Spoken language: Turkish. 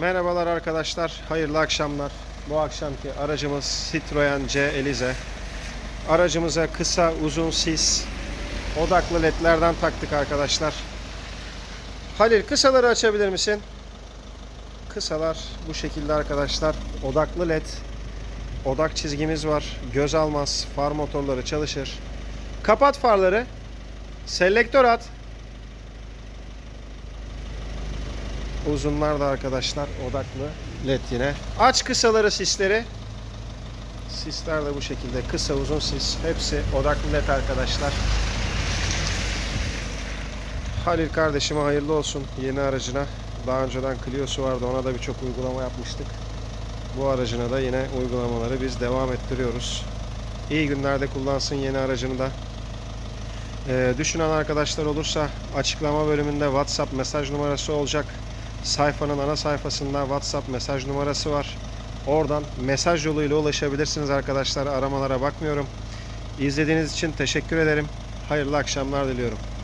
Merhabalar arkadaşlar, hayırlı akşamlar. Bu akşamki aracımız Citroen C Elize. Aracımıza kısa uzun sis odaklı ledlerden taktık arkadaşlar. Halil kısaları açabilir misin? Kısalar bu şekilde arkadaşlar. Odaklı led. Odak çizgimiz var. Göz almaz. Far motorları çalışır. Kapat farları. Selektör at. Uzunlar da arkadaşlar odaklı led yine. Aç kısaları sisleri. Sisler de bu şekilde kısa uzun sis. Hepsi odaklı led arkadaşlar. Halil kardeşime hayırlı olsun yeni aracına. Daha önceden Clio'su vardı ona da birçok uygulama yapmıştık. Bu aracına da yine uygulamaları biz devam ettiriyoruz. İyi günlerde kullansın yeni aracını da. Ee, düşünen arkadaşlar olursa açıklama bölümünde WhatsApp mesaj numarası olacak. Sayfanın ana sayfasında WhatsApp mesaj numarası var. Oradan mesaj yoluyla ulaşabilirsiniz arkadaşlar. Aramalara bakmıyorum. İzlediğiniz için teşekkür ederim. Hayırlı akşamlar diliyorum.